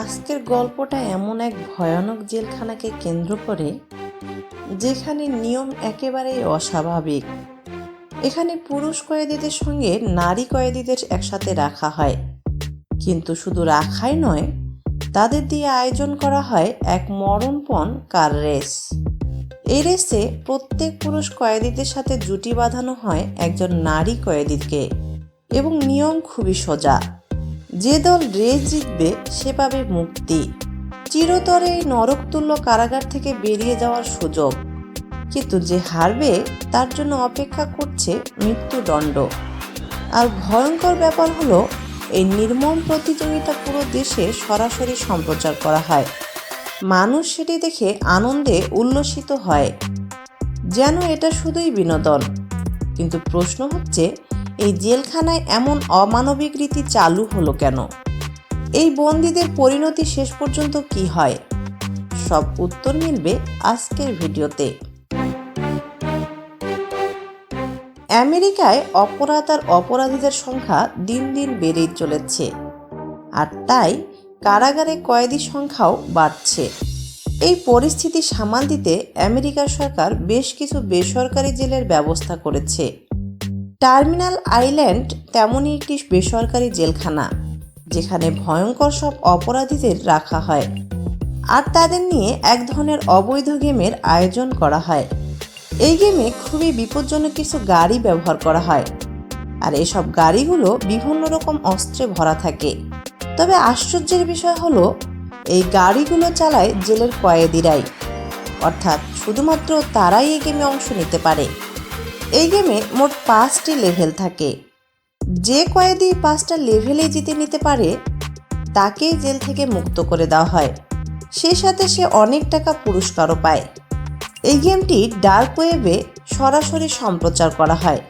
আজকের গল্পটা এমন এক ভয়ানক জেলখানাকে কেন্দ্র করে, যেখানে নিয়ম একেবারেই অস্বাভাবিক। এখানে পুরুষ কয়েদিদের সঙ্গে নারী কয়েদিদের একসাথে রাখা হয়। কিন্তু শুধু রাখাই নয়, তাদের দিয়ে আয়োজন করা হয় এক মরণপণ কার রেস। এই রেসে প্রত্যেক পুরুষ কয়েদিদের সাথে জুটি বাঁধানো হয় একজন নারী কয়েদিকে এবং নিয়ম খুবই সোজা। যে দল রেস জিতবে, সে পাবে মুক্তি। চিরতরে এই নরকতুল্য কারাগার থেকে বেরিয়ে যাওয়ার সুযোগ। কিন্তু যে হারবে, তার জন্য অপেক্ষা করছে মৃত্যুদণ্ড। আর ভয়ঙ্কর ব্যাপার হলো, এই নির্মম প্রতিযোগিতা পুরো দেশে সরাসরি সম্প্রচার করা হয়। মানুষ সেটি দেখে আনন্দে উল্লসিত হয়। যেন এটা শুধুই বিনোদন। কিন্তু প্রশ্ন হচ্ছে এই জেলখানায় এমন অমানবিক রীতি চালু হলো কেন? এই বন্দীদের পরিণতি শেষ পর্যন্ত কি হয়? সব উত্তর মিলবে আজকের ভিডিওতে। আমেরিকায় অপরাধ আর অপরাধীদের সংখ্যা দিন দিন বেড়েই চলেছে। আর তাই কারাগারে কয়েদি সংখ্যাও বাড়ছে। এই পরিস্থিতি সামাল দিতে আমেরিকার সরকার বেশ কিছু বেসরকারি জেলের ব্যবস্থা করেছে। টার্মিনাল আইল্যান্ড তেমনই একটি বেসরকারি জেলখানা, যেখানে ভয়ঙ্কর সব অপরাধীদের রাখা হয়। আর তাদের নিয়ে এক ধরনের অবৈধ গেমের আয়োজন করা হয়। এই গেমে খুবই বিপজ্জনক কিছু গাড়ি ব্যবহার করা হয়। আর এসব গাড়িগুলো বিভিন্ন রকম অস্ত্রে ভরা থাকে। তবে আশ্চর্যের বিষয় হলো, এই গাড়িগুলো চালায় জেলের কয়েদিরাই। অর্থাৎ শুধুমাত্র তারাই এই গেমে অংশ নিতে পারে। এই গেমে মোট পাঁচটি লেভেল থাকে। যে কয়েদি পাঁচটা লেভেলে জিতে নিতে পারে তাকেই জেল থেকে মুক্ত করে দেওয়া হয়। সে সাথে সে অনেক টাকা পুরস্কারও পায়। এই গেমটি ডার্ক ওয়েবে সরাসরি সম্প্রচার করা হয়।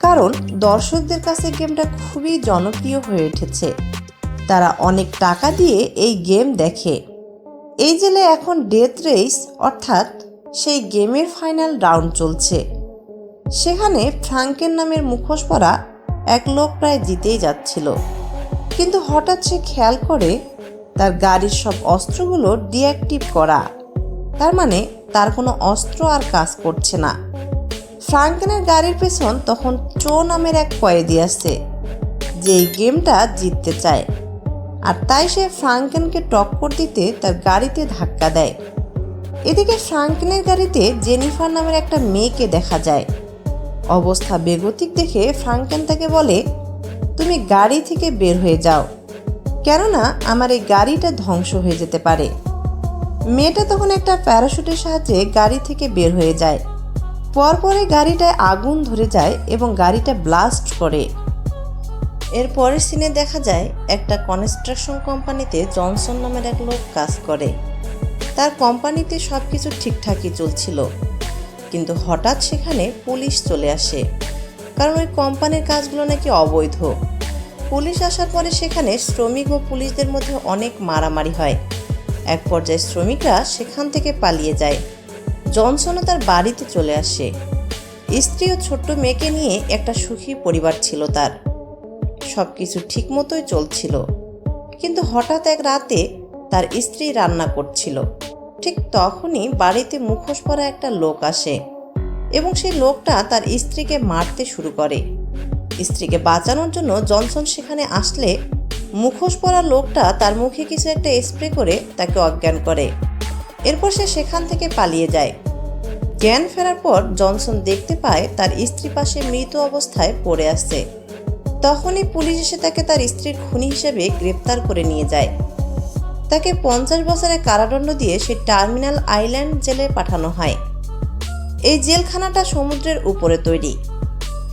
কারণ দর্শকদের কাছে গেমটা খুবই জনপ্রিয় হয়ে উঠেছে। তারা অনেক টাকা দিয়ে এই গেম দেখে। এই জেলে এখন ডেথ রেস অর্থাৎ সেই গেমের ফাইনাল রাউন্ড চলছে। সেখানে ফ্রাঙ্কের নামের মুখোশ পরা এক লোক প্রায় জিতেই যাচ্ছিল। কিন্তু হঠাৎ সে খেয়াল করে তার গাড়ির সব অস্ত্রগুলো ডিঅ্যাক্টিভ করা। তার মানে তার কোনো অস্ত্র আর কাজ করছে না। ফ্রাঙ্কেনের গাড়ির পেছন তখন চো নামের এক কয়েদি আসছে যে এই গেমটা জিততে চায়। আর তাই সে ফ্রাঙ্কেনকে টক্কর দিতে তার গাড়িতে ধাক্কা দেয়। এদিকে ফ্রাঙ্কেনের গাড়িতে জেনিফার নামের একটা মেয়েকে দেখা যায়। অবস্থা বেগতিক দেখে ফ্রাঙ্কেন তাকে বলে, তুমি গাড়ি থেকে বের হয়ে যাও। কেননা আমার এই গাড়িটা ধ্বংস হয়ে যেতে পারে। মেয়েটা তখন একটা প্যারাশুটের সাহায্যে গাড়ি থেকে বের হয়ে যায়। পরপরে গাড়িটায় আগুন ধরে যায় এবং গাড়িটা ব্লাস্ট করে। এর পরের সিনে দেখা যায়, একটা কনস্ট্রাকশন কোম্পানিতে জনসন নামের এক লোক কাজ করে। তার কোম্পানিতে সব কিছু ঠিকঠাকই চলছিল। কিন্তু হঠাৎ সেখানে পুলিশ চলে আসে। কারণ ওই কোম্পানির কাজগুলো নাকি অবৈধ। পুলিশ আসার পরে সেখানে শ্রমিক ও পুলিশদের মধ্যে অনেক মারামারি হয়। এক পর্যায়ে শ্রমিকরা সেখান থেকে পালিয়ে যায়। জনসনও তার বাড়িতে চলে আসে। স্ত্রী ও ছোট্ট মেয়েকে নিয়ে একটা সুখী পরিবার ছিল তার। সব কিছু ঠিক মতোই চলছিল। কিন্তু হঠাৎ এক রাতে তার স্ত্রী রান্না করছিল। ঠিক তখনই বাড়িতে মুখোশ পরা একটা লোক আসে এবং সেই লোকটা তার স্ত্রীকে মারতে শুরু করে। স্ত্রীকে বাঁচানোর জন্য জনসন সেখানে আসলে মুখোশ পরা লোকটা তার মুখে কিছু একটা স্প্রে করে তাকে অজ্ঞান করে। এরপর সে সেখান থেকে পালিয়ে যায়। জ্ঞান ফেরার পর জনসন দেখতে পায় তার স্ত্রী পাশে মৃত অবস্থায় পড়ে আছে। তখনই পুলিশ এসে তাকে তার স্ত্রীর খুনি হিসেবে গ্রেপ্তার করে নিয়ে যায়। তাকে পঞ্চাশ বছরের কারাদণ্ড দিয়ে সে টার্মিনাল আইল্যান্ড জেলে পাঠানো হয়। এই জেলখানাটা সমুদ্রের উপরে তৈরি।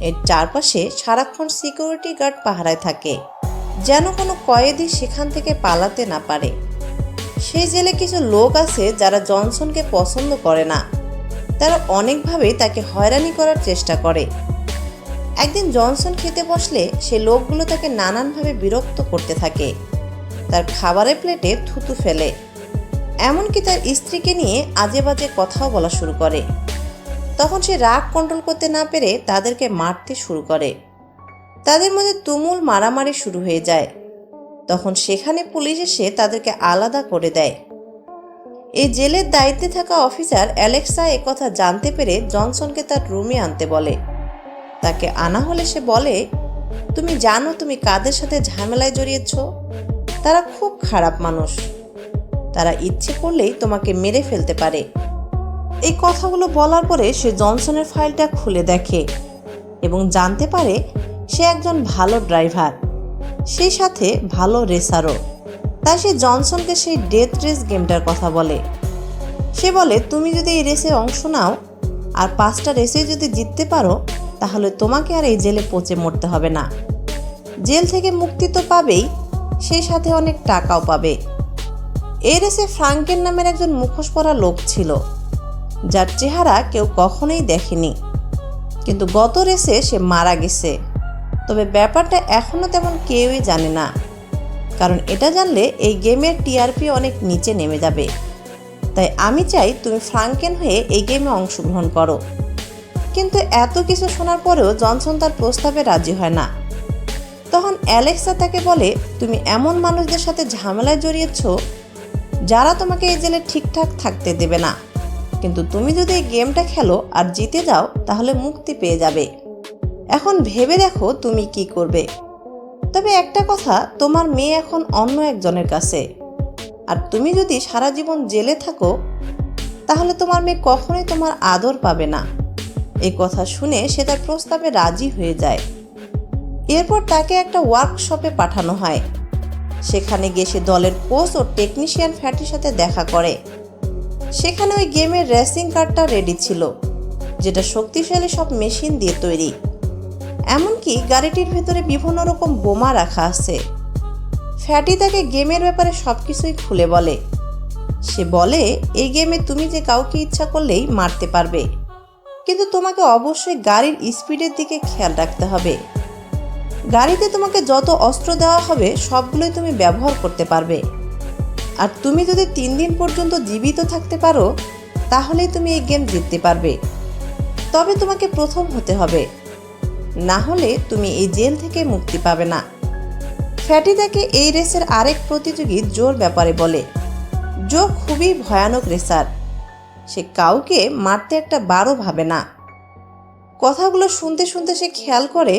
এর চারপাশে সারাক্ষণ সিকিউরিটি গার্ড পাহারায় থাকে, যেন কোনো কয়েদি সেখান থেকে পালাতে না পারে। সেই জেলে কিছু লোক আছে যারা জনসনকে পছন্দ করে না। তারা অনেকভাবে তাকে হয়রানি করার চেষ্টা করে। একদিন জনসন খেতে বসলে সে লোকগুলো তাকে নানানভাবে বিরক্ত করতে থাকে। তার খাবারের প্লেটে থুতু ফেলে। এমনকি তার স্ত্রীকে নিয়ে আজে বাজে কথাও বলা শুরু করে। তখন সে রাগ কন্ট্রোল করতে না পেরে তাদেরকে মারতে শুরু করে। তাদের মধ্যে তুমুল মারামারি শুরু হয়ে যায়। তখন সেখানে পুলিশ এসে তাদেরকে আলাদা করে দেয়। এই জেলের দায়িত্বে থাকা অফিসার অ্যালেক্সা কথা জানতে পেরে জনসনকে তার রুমে আনতে বলে। তাকে আনা হলে সে বলে, তুমি জানো তুমি কাদের সাথে ঝামেলায় জড়িয়েছ? তারা খুব খারাপ মানুষ। তারা ইচ্ছে করলেই তোমাকে মেরে ফেলতে পারে। এই কথাগুলো বলার পরে সে জনসনের ফাইলটা খুলে দেখে এবং জানতে পারে সে একজন ভালো ড্রাইভার, সেই সাথে ভালো রেসারও। তাই সে জনসনকে সেই ডেথ রেস গেমটার কথা বলে। সে বলে, তুমি যদি এই রেসে অংশ নাও আর পাঁচটা রেসে যদি জিততে পারো, তাহলে তোমাকে আর এই জেলে পচে মরতে হবে না। জেল থেকে মুক্তি তো পাবেই সেই সাথে অনেক টাকাও পাবে। এই রেসে ফ্রাঙ্কের নামের একজন মুখোশ পরা লোক ছিল, যার চেহারা কেউ কখনোই দেখেনি। কিন্তু গত রেসে সে মারা গেছে। তবে ব্যাপারটা এখনও তেমন কেউই জানে না, কারণ এটা জানলে এই গেমের টিআরপি অনেক নিচে নেমে যাবে। তাই আমি চাই তুমি ফ্রাঙ্কেন হয়ে এই গেমে অংশগ্রহণ করো। কিন্তু এত কিছু শোনার পরেও জনসন তার প্রস্তাবে রাজি হয় না। তখন অ্যালেক্সা তাকে বলে, তুমি এমন মানুষদের সাথে ঝামেলায় জড়িয়েছ যারা তোমাকে এই জেলে ঠিকঠাক থাকতে দেবে না। কিন্তু তুমি যদি এই গেমটা খেলো আর জিতে যাও, তাহলে মুক্তি পেয়ে যাবে। এখন ভেবে দেখো তুমি কি করবে। তবে একটা কথা, তোমার মেয়ে এখন অন্য একজনের কাছে। আর তুমি যদি সারা জীবন জেলে থাকো, তাহলে তোমার মেয়ে কখনোই তোমার আদর পাবে না। এই কথা শুনে সে তার প্রস্তাবে রাজি হয়ে যায়। এরপর তাকে একটা ওয়ার্কশপে পাঠানো হয়। সেখানে গিয়ে সে দলের কোচ ও টেকনিশিয়ান ফ্যাটির সাথে দেখা করে। সেখানে ওই গেমের রেসিং কারটা রেডি ছিল, যেটা শক্তিশালী সব মেশিন দিয়ে তৈরি। এমনকি গাড়িটির ভেতরে বিভিন্ন রকম বোমা রাখা আছে। ফ্যাটি তাকে গেমের ব্যাপারে সব কিছুই খুলে বলে। সে বলে, এই গেমে তুমি যে কাউকে ইচ্ছা করলেই মারতে পারবে, কিন্তু তোমাকে অবশ্যই গাড়ির স্পিডের দিকে খেয়াল রাখতে হবে। গাড়িতে তোমাকে যত অস্ত্র দেওয়া হবে, সবগুলোই তুমি ব্যবহার করতে পারবে। আর তুমি যদি তিন দিন পর্যন্ত জীবিত থাকতে পারো, তাহলেই তুমি এই গেম জিততে পারবে। তবে তোমাকে প্রথম হতে হবে। না হলে তুমি এই জেল থেকে মুক্তি পাবে না। ফ্যাটি তাকে এই রেসের আরেক প্রতিযোগী জোর ব্যাপারে বলে, জো খুবই ভয়ানক রেসার। সে কাউকে মারতে একটা বারও ভাবে না। কথাগুলো শুনতে শুনতে সে খেয়াল করে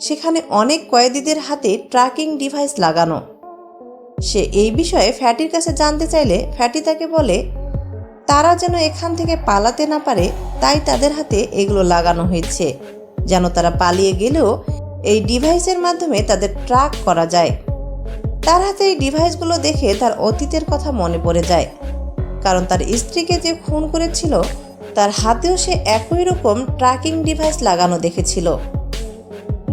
সেখানে অনেক কয়েদিদের হাতে ট্র্যাকিং ডিভাইস লাগানো। সে এই বিষয়ে ফ্যাটির কাছে জানতে চাইলে ফ্যাটি তাকে বলে, তারা যেন এখান থেকে পালাতে না পারে, তাই তাদের হাতে এগুলো লাগানো হয়েছে। যেন তারা পালিয়ে গেলেও এই ডিভাইসের মাধ্যমে তাদের ট্র্যাক করা যায়। তার হাতে এই ডিভাইসগুলো দেখে তার অতীতের কথা মনে পড়ে যায়। কারণ তার স্ত্রীকে যে খুন করেছিল, তার হাতেও সে একই রকম ট্র্যাকিং ডিভাইস লাগানো দেখেছিল।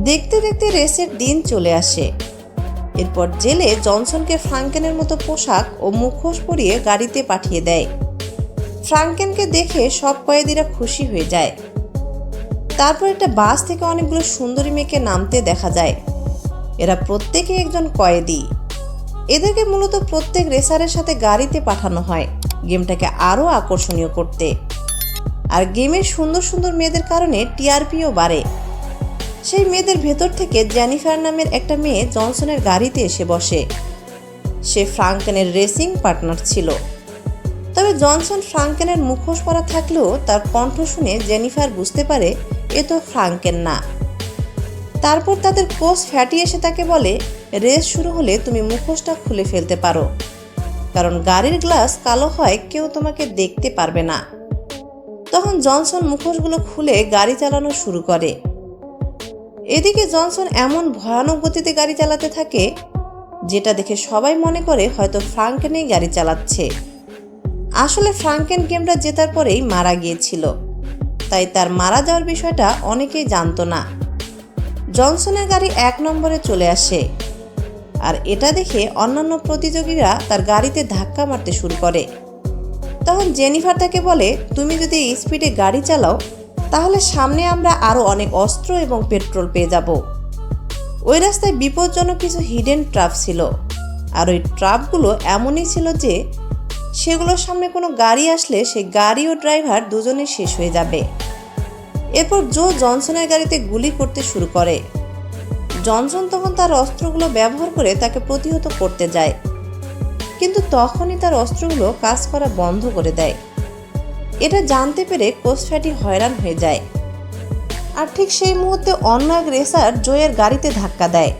দেখতে দেখতে রেসের দিন চলে আসে। এরপর জেলে জনসনকে ফ্রাঙ্কেনের মতো পোশাক ও মুখোশ পরিয়ে গাড়িতে পাঠিয়ে দেয়। ফ্রাঙ্কেনকে দেখে সব কয়েদিরা খুশি হয়ে যায়। তারপর একটা বাস থেকে অনেকগুলো সুন্দরী মেয়েকে নামতে দেখা যায়। এরা প্রত্যেকে একজন কয়েদি। এদেরকে মূলত প্রত্যেক রেসারের সাথে গাড়িতে পাঠানো হয়, গেমটাকে আরও আকর্ষণীয় করতে। আর গেমের সুন্দর সুন্দর মেয়েদের কারণে টিআরপিও বাড়ে। সেই মেয়েদের ভেতর থেকে জেনিফার নামের একটা মেয়ে জনসনের গাড়িতে এসে বসে। সে ফ্রাঙ্কেনের রেসিং পার্টনার ছিল। তবে জনসন ফ্রাঙ্কেনের মুখোশ পরা থাকলেও তার কণ্ঠ শুনে জেনিফার বুঝতে পারে, এ তো ফ্রাঙ্কেন না। তারপর তাদের কোচ ফ্যাটি এসে তাকে বলে, রেস শুরু হলে তুমি মুখোশটা খুলে ফেলতে পারো। কারণ গাড়ির গ্লাস কালো হয়, কেউ তোমাকে দেখতে পারবে না। তখন জনসন মুখোশগুলো খুলে গাড়ি চালানো শুরু করে। এদিকে জনসন এমন ভয়ানক গতিতে গাড়ি চালাতে থাকে, যেটা দেখে সবাই মনে করে হয়তো ফ্রাঙ্কেনেই গাড়ি চালাচ্ছে। আসলে ফ্রাঙ্কেন গেমটা জেতার পরেই মারা গিয়েছিল। তাই তার মারা যাওয়ার বিষয়টা অনেকেই জানতো না। জনসনের গাড়ি এক নম্বরে চলে আসে, আর এটা দেখে অন্যান্য প্রতিযোগীরা তার গাড়িতে ধাক্কা মারতে শুরু করে। তখন জেনিফার তাকে বলে, তুমি যদি এই স্পিডে গাড়ি চালাও তাহলে সামনে আমরা আরও অনেক অস্ত্র এবং পেট্রোল পেয়ে যাব। ওই রাস্তায় বিপজ্জনক কিছু হিডেন ট্রাপ ছিল। আর ওই ট্রাপগুলো এমনই ছিল যে, সেগুলোর সামনে কোনো গাড়ি আসলে সেই গাড়ি ও ড্রাইভার দুজনেই শেষ হয়ে যাবে। এরপর জো জনসনের গাড়িতে গুলি করতে শুরু করে। জনসন তখন তার অস্ত্রগুলো ব্যবহার করে তাকে প্রতিহত করতে যায়। কিন্তু তখনই তার অস্ত্রগুলো কাজ করা বন্ধ করে দেয়। এটা জানতে পেরে কোস্টফ্যাটি হয়রান হয়ে যায়। আর ঠিক সেই মুহূর্তে অন্য এক রেসার জয়ের গাড়িতে ধাক্কা দেয়।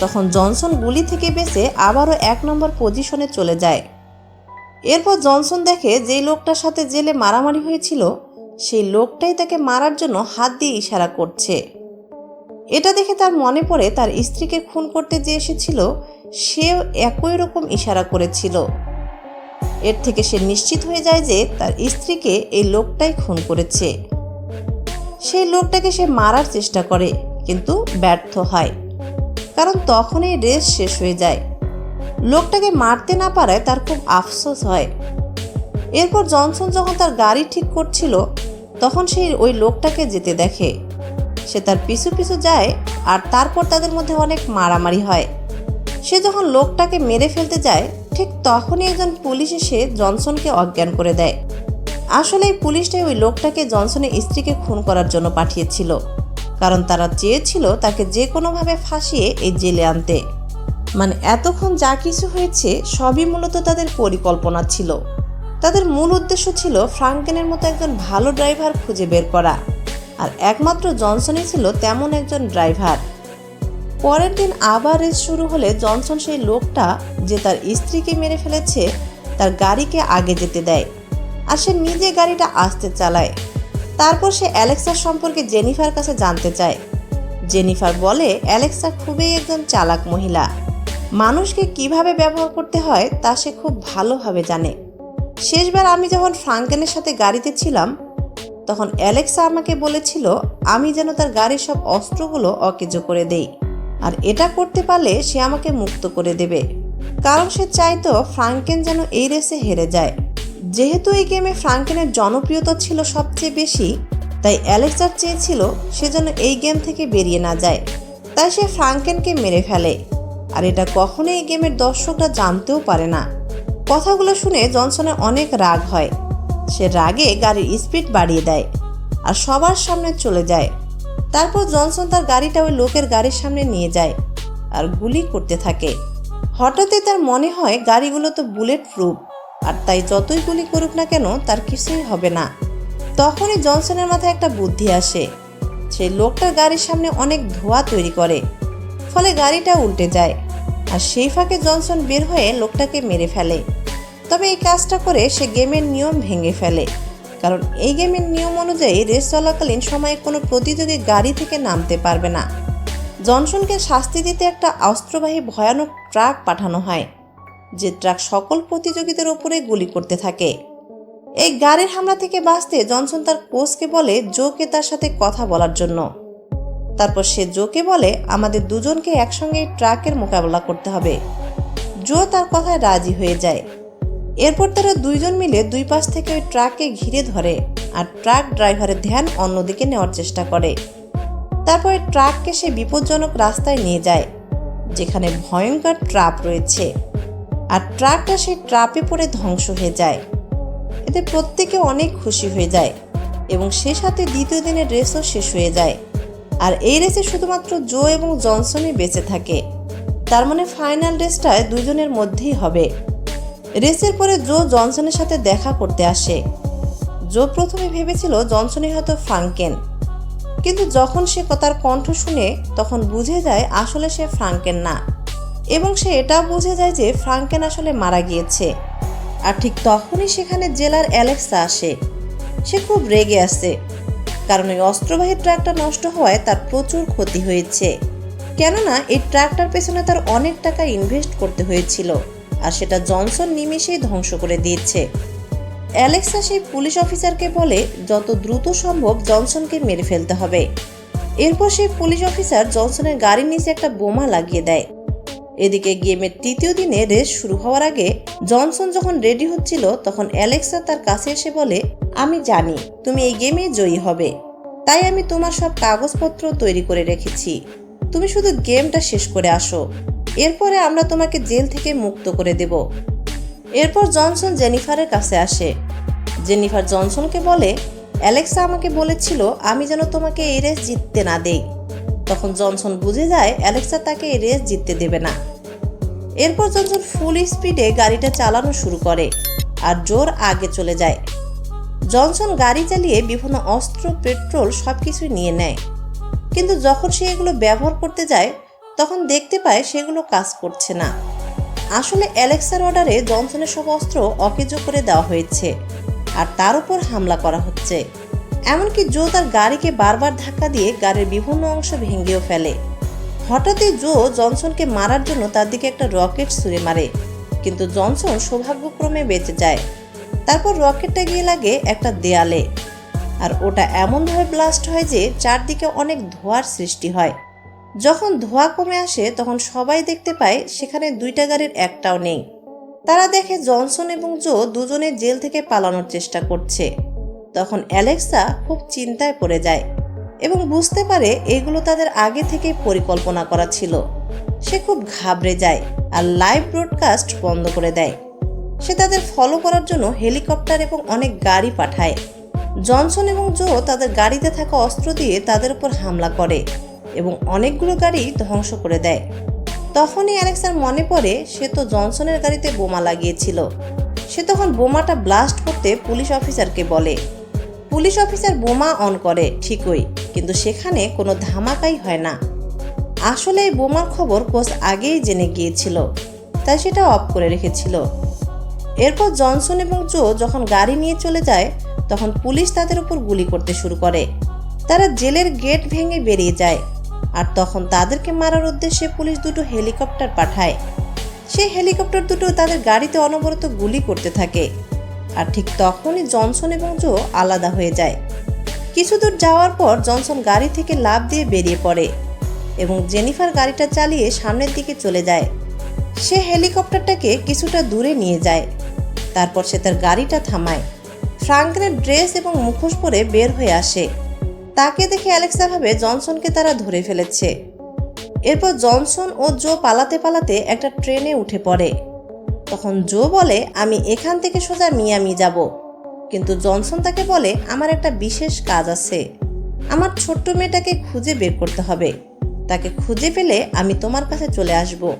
তখন জনসন গুলি থেকে বেঁচে আবারও এক নম্বর পজিশনে চলে যায়। এরপর জনসন দেখে যেই লোকটার সাথে জেলে মারামারি হয়েছিল, সেই লোকটাই তাকে মারার জন্য হাত দিয়ে ইশারা করছে। এটা দেখে তার মনে পড়ে তার স্ত্রীকে খুন করতে যে এসেছিল, সেও একই রকম ইশারা করেছিল। এর থেকে সে নিশ্চিত হয়ে যায় যে তার স্ত্রীকে এই লোকটাই খুন করেছে। সেই লোকটাকে সে মারার চেষ্টা করে, কিন্তু ব্যর্থ হয়। কারণ তখনই রেস শেষ হয়ে যায়। লোকটাকে মারতে না পারায় তার খুব আফসোস হয়। এরপর জনসন যখন তার গাড়ি ঠিক করছিল, তখন সে ওই লোকটাকে যেতে দেখে। সে তার পিছু পিছু যায় আর তারপর তাদের মধ্যে অনেক মারামারি হয়। সে যখন লোকটাকে মেরে ফেলতে যায়, ঠিক তখনই একজন পুলিশ এসে জনসনকে অজ্ঞান করে দেয়। আসলে এই পুলিশটাই ওই লোকটাকে জনসনের স্ত্রীকে খুন করার জন্য পাঠিয়েছিল। কারণ তারা চেয়েছিল তাকে যে কোনোভাবে ফাঁসিয়ে এই জেলে আনতে। মানে এতক্ষণ যা কিছু হয়েছে, সবই মূলত তাদের পরিকল্পনা ছিল। তাদের মূল উদ্দেশ্য ছিল ফ্রাঙ্কেনের মতো একজন ভালো ড্রাইভার খুঁজে বের করা। আর একমাত্র জনসনই ছিল তেমন একজন ড্রাইভার। পরের দিন আবার রেস শুরু হলে জনসন সেই লোকটা যে তার স্ত্রীকে মেরে ফেলেছে, তার গাড়িকে আগে যেতে দেয় আর সে নিজে গাড়িটা আসতে চালায়। তারপর সে অ্যালেক্সার সম্পর্কে জেনিফার কাছে জানতে চায়। জেনিফার বলে, অ্যালেক্সা খুবই একজন চালাক মহিলা। মানুষকে কীভাবে ব্যবহার করতে হয় তা সে খুব ভালোভাবে জানে। শেষবার আমি যখন ফ্রাঙ্কেনের সাথে গাড়িতে ছিলাম, তখন অ্যালেক্সা আমাকে বলেছিল, আমি যেন তার গাড়ির সব অস্ত্রগুলো অকেজো করে দেই। আর এটা করতে পারলে সে আমাকে মুক্ত করে দেবে। কারণ সে চাইতো ফ্রাঙ্কেন যেন এই রেসে হেরে যায়। যেহেতু এই গেমে ফ্রাঙ্কেনের জনপ্রিয়তা ছিল সবচেয়ে বেশি, তাই অ্যালেক্সার চেয়েছিল সে যেন এই গেম থেকে বেরিয়ে না যায়। তাই সে ফ্রাঙ্কেনকে মেরে ফেলে। আর এটা কখনোই এই গেমের দর্শকরা জানতেও পারে না। কথাগুলো শুনে জনসনের অনেক রাগ হয়। সে রাগে গাড়ির স্পিড বাড়িয়ে দেয় আর সবার সামনে চলে যায়। তারপর জনসন তার গাড়িটা ওই লোকের গাড়ির সামনে নিয়ে যায় আর গুলি করতে থাকে। হঠাৎই তার মনে হয় গাড়িগুলো তো বুলেট প্রুফ আর তাই যতই গুলি করুক না কেন তার কিছুই হবে না। তখনই জনসনের মাথায় একটা বুদ্ধি আসে। সে লোকটার গাড়ির সামনে অনেক ধোঁয়া তৈরি করে, ফলে গাড়িটা উল্টে যায় আর সেই ফাঁকে জনসন বের হয়ে লোকটাকে মেরে ফেলে। তবে এই কাজটা করে সে গেমের নিয়ম ভেঙে ফেলে। কারণ এই গেমের নিয়ম অনুযায়ী রেস চলাকালীন সময়ে কোনো প্রতিযোগী গাড়ি থেকে নামতে পারবে না। জনসনকে শাস্তি দিতে একটা অস্ত্রবাহী ভয়ানক ট্রাক পাঠানো হয়, যে ট্রাক সকল প্রতিযোগীদের ওপরে গুলি করতে থাকে। এই গাড়ির হামলা থেকে বাঁচতে জনসন তার কোচকে বলে, জোকে তার সাথে কথা বলার জন্য। তারপর সে জোকে বলে, আমাদের দুজনকে একসঙ্গে ট্রাকের মোকাবেলা করতে হবে। জো তার কথায় রাজি হয়ে যায়। এরপর তারা দুইজন মিলে দুই পাশ থেকে ওই ট্রাককে ঘিরে ধরে আর ট্রাক ড্রাইভারের ধ্যান অন্যদিকে নেওয়ার চেষ্টা করে। তারপর ট্রাককে সে বিপজ্জনক রাস্তায় নিয়ে যায়, যেখানে ভয়ঙ্কর ট্রাপ রয়েছে আর ট্রাকটা সেই ট্রাপে পড়ে ধ্বংস হয়ে যায়। এতে প্রত্যেকে অনেক খুশি হয়ে যায় এবং সে সাথে দ্বিতীয় দিনের রেসও শেষ হয়ে যায়। আর এই রেসে শুধুমাত্র জো এবং জনসনই বেঁচে থাকে। তার মানে ফাইনাল রেসটায় দুজনের মধ্যেই হবে। রেসের পরে জো জনসনের সাথে দেখা করতে আসে। জো প্রথমে ভেবেছিল জনসনই হয়তো ফ্রাঙ্কেন। কিন্তু যখন সে তার কণ্ঠ শুনে তখন বুঝে যায় আসলে সে ফ্রাঙ্কেন না। এবং সে এটাও বুঝে যায় যে ফ্রাঙ্কেন আসলে মারা গিয়েছে। আর ঠিক তখনই সেখানে জেলার অ্যালেক্সা আসে। সে খুব রেগে আছে কারণ ওই অস্ত্রবাহী ট্রাকটা নষ্ট হওয়ায় তার প্রচুর ক্ষতি হয়েছে। কেননা এই ট্রাকটার পেছনে তার অনেক টাকা ইনভেস্ট করতে হয়েছিল। আর সেটা জনসন নিমেষেই ধ্বংস করে দিয়েছে। অ্যালেক্সা সেই পুলিশ অফিসারকে বলে, যত দ্রুত সম্ভব জনসনকে মেরে ফেলতে হবে। এরপর সেই পুলিশ অফিসার জনসনের গাড়ির নিচে একটা বোমা লাগিয়ে দেয়। এদিকে গেমের তৃতীয় দিনে রেস শুরু হওয়ার আগে জনসন যখন রেডি হচ্ছিল, তখন অ্যালেক্সা তার কাছে এসে বলে, আমি জানি, তুমি এই গেমে জয়ী হবে। তাই আমি তোমার সব কাগজপত্র তৈরি করে রেখেছি। তুমি শুধু গেমটা শেষ করে আসো। এরপরে আমরা তোমাকে জেল থেকে মুক্ত করে দেব। এরপর জনসন জেনিফারের কাছে আসে। জেনিফার জনসনকে বলে, অ্যালেক্সা আমাকে বলেছিল আমি যেন তোমাকে এই রেস জিততে না দেই। তখন জনসন বুঝে যায় অ্যালেক্সা তাকে এই রেস জিততে দেবে না। এরপর জনসন ফুল স্পিডে গাড়িটা চালানো শুরু করে আর জোর আগে চলে যায়। জনসন গাড়ি চালিয়ে বিভিন্ন অস্ত্র, পেট্রোল সব কিছুই নিয়ে নেয়। কিন্তু যখন সে এগুলো ব্যবহার করতে যায় তখন দেখতে পায় সেগুলো কাজ করছে না। আসলে অ্যালেক্সার অর্ডারে জনসনের সব অস্ত্র অকেজো করে দেওয়া হয়েছে আর তার উপর হামলা করা হচ্ছে। এমনকি জো তার গাড়িকে বারবার ধাক্কা দিয়ে গাড়ির বিভিন্ন অংশ ভেঙেও ফেলে। হঠাৎই জো জনসনকে মারার জন্য তার দিকে একটা রকেট ছুঁড়ে মারে, কিন্তু জনসন সৌভাগ্যক্রমে বেঁচে যায়। তারপর রকেটটা গিয়ে লাগে একটা দেয়ালে। আর ওটা এমনভাবে ব্লাস্ট হয় যে চারদিকে অনেক ধোঁয়ার সৃষ্টি হয়। যখন ধোঁয়া কমে আসে, তখন সবাই দেখতে পায় সেখানে দুইটা গাড়ির একটাও নেই। তারা দেখে জনসন এবং জো দুজনে জেল থেকে পালানোর চেষ্টা করছে। তখন অ্যালেক্সা খুব চিন্তায় পড়ে যায় এবং বুঝতে পারে এগুলো তাদের আগে থেকেই পরিকল্পনা করা ছিল। সে খুব ঘাবড়ে যায় আর লাইভ ব্রডকাস্ট বন্ধ করে দেয়। সে তাদের ফলো করার জন্য হেলিকপ্টার এবং অনেক গাড়ি পাঠায়। জনসন এবং জো তাদের গাড়িতে থাকা অস্ত্র দিয়ে তাদের উপর হামলা করে। এবং অনেকগুলো গাড়ি ধ্বংস করে দেয়। তখনই অ্যালেক্সার মনে পড়ে, সে তো জনসনের গাড়িতে বোমা লাগিয়েছিল। সে তখন বোমাটা ব্লাস্ট করতে পুলিশ অফিসারকে বলে। পুলিশ অফিসার বোমা অন করে, ঠিকই, কিন্তু সেখানে কোনো ধামাকাই হয় না। আসলে এই বোমার খবর কোচ আগেই জেনে গিয়েছিল, তাই সেটা অফ করে রেখেছিল। এরপর জনসন এবং জো যখন গাড়ি নিয়ে চলে যায়, তখন পুলিশ তাদের উপর গুলি করতে শুরু করে। তারা জেলের গেট ভেঙে বেরিয়ে যায়। আর তখন তাদেরকে মারার উদ্দেশ্যে পুলিশ দুটো হেলিকপ্টার পাঠায়। সেই হেলিকপ্টার দুটো তাদের গাড়িতে অনবরত গুলি করতে থাকে। আর ঠিক তখনই জনসন এবং জো আলাদা হয়ে যায়। কিছু দূর যাওয়ার পর জনসন গাড়ি থেকে লাফ দিয়ে বেরিয়ে পড়ে এবং জেনিফার গাড়িটা চালিয়ে সামনের দিকে চলে যায়। সে হেলিকপ্টারটাকে কিছুটা দূরে নিয়ে যায়। তারপর সে তার গাড়িটা থামায়। ফ্রাঙ্কের ড্রেস এবং মুখোশ পরে বের হয়ে আসে। তাকে দেখে অ্যালেক্সা ভাবে জনসনকে তারা ধরে ফেলেছে। এরপর জনসন ও জো পালাতে পালাতে একটা ট্রেনে উঠে পড়ে। তখন জো বলে, আমি এখান থেকে সোজা মিয়ামি যাব। কিন্তু জনসন তাকে বলে, আমার একটা বিশেষ কাজ আছে। আমার ছোট্ট মেয়েটাকে খুঁজে বের করতে হবে। তাকে খুঁজে পেলে আমি তোমার কাছে চলে আসব।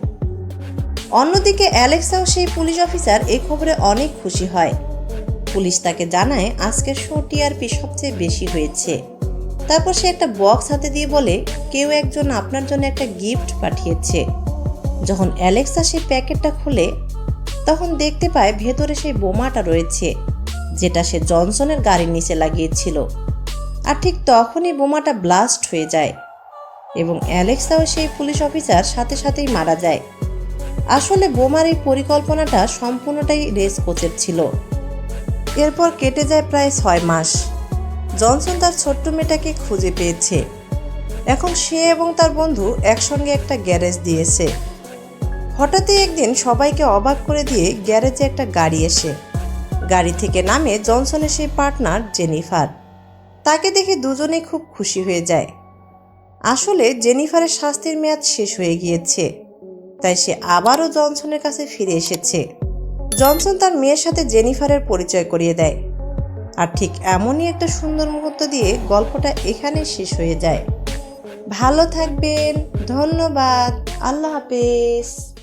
অন্যদিকে অ্যালেক্সাও সেই পুলিশ অফিসার এই খবরে অনেক খুশি হয়। পুলিশ তাকে জানায়, আজকের শো টিআরপি সবচেয়ে বেশি হয়েছে। তারপর সে একটা বক্স হাতে দিয়ে বলে, কেউ একজন আপনার জন্য একটা গিফট পাঠিয়েছে। যখন অ্যালেক্সা সেই প্যাকেটটা খুলে, তখন দেখতে পায় ভেতরে সেই বোমাটা রয়েছে, যেটা সে জনসনের গাড়ির নিচে লাগিয়েছিল। আর ঠিক তখনই বোমাটা ব্লাস্ট হয়ে যায় এবং অ্যালেক্সাও সেই পুলিশ অফিসার সাথে সাথেই মারা যায়। আসলে বোমার এই পরিকল্পনাটা সম্পূর্ণটাই রেস কোচের ছিল। এরপর কেটে যায় প্রায় ছয় মাস। জনসন তার ছোট্ট মেয়েটাকে খুঁজে পেয়েছে। এখন সে এবং তার বন্ধু একসঙ্গে একটা গ্যারেজ দিয়েছে। হঠাৎই একদিন সবাইকে অবাক করে দিয়ে গ্যারেজে একটা গাড়ি এসে। গাড়ি থেকে নামে জনসনের সেই পার্টনার জেনিফার। তাকে দেখে দুজনেই খুব খুশি হয়ে যায়। আসলে জেনিফারের শাস্তির মেয়াদ শেষ হয়ে গিয়েছে, তাই সে আবারও জনসনের কাছে ফিরে এসেছে। জনসন তার মেয়ের সাথে জেনিফারের পরিচয় করিয়ে দেয়। আর ঠিক এমনই একটা সুন্দর মুহূর্ত দিয়ে গল্পটা এখানে শেষ হয়ে যায়। ভালো থাকবেন, ধন্যবাদ, আল্লাহ হাফেজ।